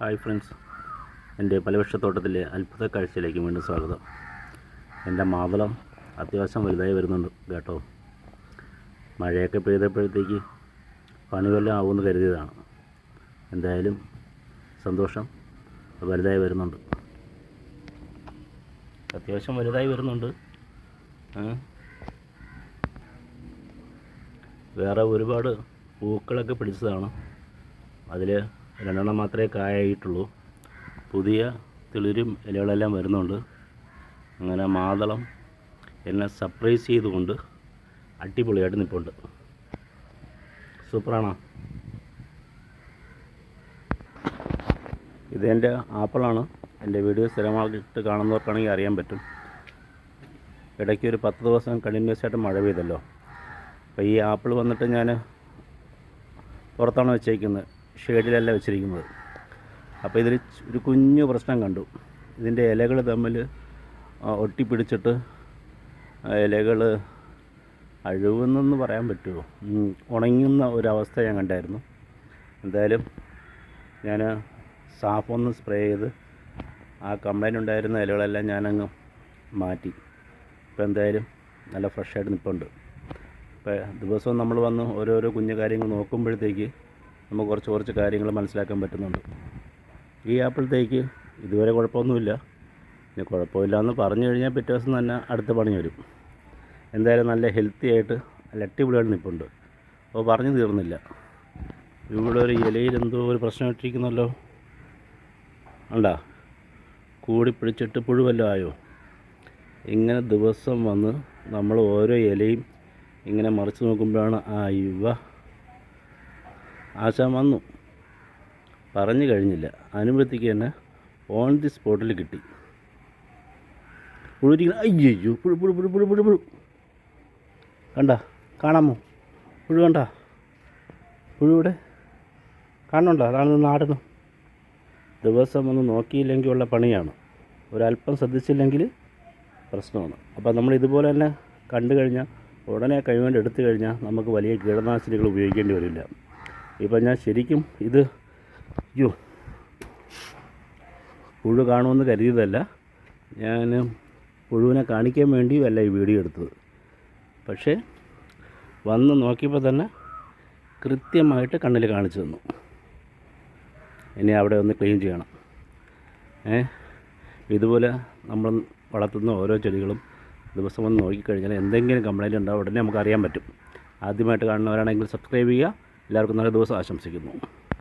Hi friends. എന്റെ പലവൃക്ഷത്തോട്ടത്തിലെ അത്ഭുത കാഴ്ചയിലേക്ക് വീണ്ടും സ്വാഗതം. എന്റെ മാതളം അത്യാവശ്യം വലുതായി വരുന്നുണ്ട് കേട്ടോ. മഴയൊക്കെ പെയ്തപ്പോഴത്തേക്ക് പണി വല്ലതും ആവുമെന്ന് കരുതിയതാണ്. എന്തായാലും സന്തോഷം വലുതായി വരുന്നുണ്ട്. അത്യാവശ്യം വലുതായി വരുന്നുണ്ട്. വേറെ ഒരുപാട് പൂക്കളൊക്കെ പിടിച്ചതാണ്. അതിൽ രണ്ടെണ്ണം മാത്രമേ കായായിട്ടുള്ളൂ. പുതിയ തെളിരും ഇലകളെല്ലാം വരുന്നുണ്ട്. അങ്ങനെ മാതളം എന്നെ സർപ്രൈസ് ചെയ്തുകൊണ്ട് അടിപൊളിയായിട്ട് നിൽപ്പുണ്ട് സൂപ്പറാണോ? ഇതെന്റെ ആപ്പിളാണ്. എന്റെ വീഡിയോ സ്ഥിരമായിട്ട് കാണുന്നവർക്കാണെങ്കിൽ അറിയാൻ പറ്റും. ഇടയ്ക്ക് ഒരു പത്ത് ദിവസം കണ്ടിന്യൂസ് ആയിട്ട് മഴ പെയ്തല്ലോ. അപ്പോൾ ഈ ആപ്പിൾ വന്നിട്ട് ഞാൻ പുറത്താണ് വെച്ചേക്കുന്നത്. ഷെയ്ഡിലല്ല വെച്ചിരിക്കുന്നത്. അപ്പോൾ ഇതിൽ ഒരു കുഞ്ഞു പ്രശ്നം കണ്ടു. ഇതിന്റെ ഇലകൾ തമ്മിൽ ഒട്ടിപ്പിടിച്ചിട്ട് ഇലകൾ അഴുകുന്നെന്ന് പറയാൻ പറ്റുമോ ഉണങ്ങുന്ന ഒരവസ്ഥ ഞാൻ കണ്ടായിരുന്നു. എന്തായാലും ഞാൻ സാഫ് ഒന്ന് സ്പ്രേ ചെയ്ത് ആ കംപ്ലൈന്റ് ഉണ്ടായിരുന്ന ഇലകളെല്ലാം ഞാനങ്ങ് മാറ്റി. ഇപ്പോൾ എന്തായാലും നല്ല ഫ്രഷായിട്ട് നിൽപ്പുണ്ട് ഇപ്പോൾ ദിവസവും നമ്മൾ വന്ന് ഓരോരോ കുഞ്ഞു കാര്യങ്ങൾ നോക്കുമ്പോഴത്തേക്ക് നമുക്ക് കുറച്ച് കുറച്ച് കാര്യങ്ങൾ മനസ്സിലാക്കാൻ പറ്റുന്നുണ്ട്. ഈ ആപ്പിളത്തേക്ക് ഇതുവരെ കുഴപ്പമൊന്നുമില്ല. ഇനി കുഴപ്പമില്ല എന്ന് പറഞ്ഞു കഴിഞ്ഞാൽ പിറ്റേ ദിവസം തന്നെ അടുത്ത പണി വരും. എന്തായാലും നല്ല ഹെൽത്തി ആയിട്ട് നല്ല അടിപൊളിയായിട്ട് നിൽപ്പുണ്ട് അപ്പോൾ പറഞ്ഞു തീർന്നില്ല. ഇവിടെ ഒരു ഇലയിൽ എന്തോ ഒരു പ്രശ്നം ഇട്ടിരിക്കുന്നല്ലോ. ഉണ്ടാ കൂടി പിടിച്ചിട്ട് പുഴുവല്ലോ ആയോ? ഇങ്ങനെ ദിവസം വന്ന് നമ്മൾ ഓരോ ഇലയും ഇങ്ങനെ മറിച്ച് നോക്കുമ്പോഴാണ് ആ ഇവ ആശാൻ വന്നു. പറഞ്ഞു കഴിഞ്ഞില്ല. അനുഭവത്തിക്ക് തന്നെ ഓൺ ദി സ്പോട്ടിൽ കിട്ടി. പുഴുരിക്കുന്ന അയ്യോ പുഴു പുഴു പുഴു പുഴു പുഴു പുഴു. കണ്ട കാണാമോ? പുഴു കണ്ട? പുഴു ഇവിടെ? കാണുന്നുണ്ടോ? അതാണ് നാടുന്നു. ദിവസം ഒന്ന് നോക്കിയില്ലെങ്കിൽ ഉള്ള പണിയാണ്. ഒരല്പം ശ്രദ്ധിച്ചില്ലെങ്കിൽ പ്രശ്നമാണ്. അപ്പോൾ നമ്മൾ ഇതുപോലെ തന്നെ കണ്ടു കഴിഞ്ഞാൽ ഉടനെ കൈകൊണ്ട് എടുത്തു കഴിഞ്ഞാൽ നമുക്ക് വലിയ കീടനാശിനികൾ ഉപയോഗിക്കേണ്ടി വരില്ല. ഇപ്പം ഞാൻ ശരിക്കും ഇത് അയ്യോ പുഴു കാണുമെന്ന് കരുതിയതല്ല. ഞാൻ പുഴുവിനെ കാണിക്കാൻ വേണ്ടിയല്ല ഈ വീഡിയോ എടുത്തത്. പക്ഷേ വന്ന് നോക്കിയപ്പോൾ തന്നെ കൃത്യമായിട്ട് കണ്ണിൽ കാണിച്ചു തന്നു. ഇനി അവിടെ ഒന്ന് ക്ലീൻ ചെയ്യണം. ഏ ഇതുപോലെ നമ്മൾ വളർത്തുന്ന ഓരോ ചെടികളും ദിവസം വന്ന് നോക്കിക്കഴിഞ്ഞാൽ എന്തെങ്കിലും കംപ്ലൈന്റ് ഉണ്ടാവും. ഉടനെ നമുക്ക് അറിയാൻ പറ്റും. ആദ്യമായിട്ട് കാണുന്നവരാണെങ്കിൽ സബ്സ്ക്രൈബ് ചെയ്യുക. എല്ലാവർക്കും നല്ല ദിവസം ആശംസിക്കുന്നു.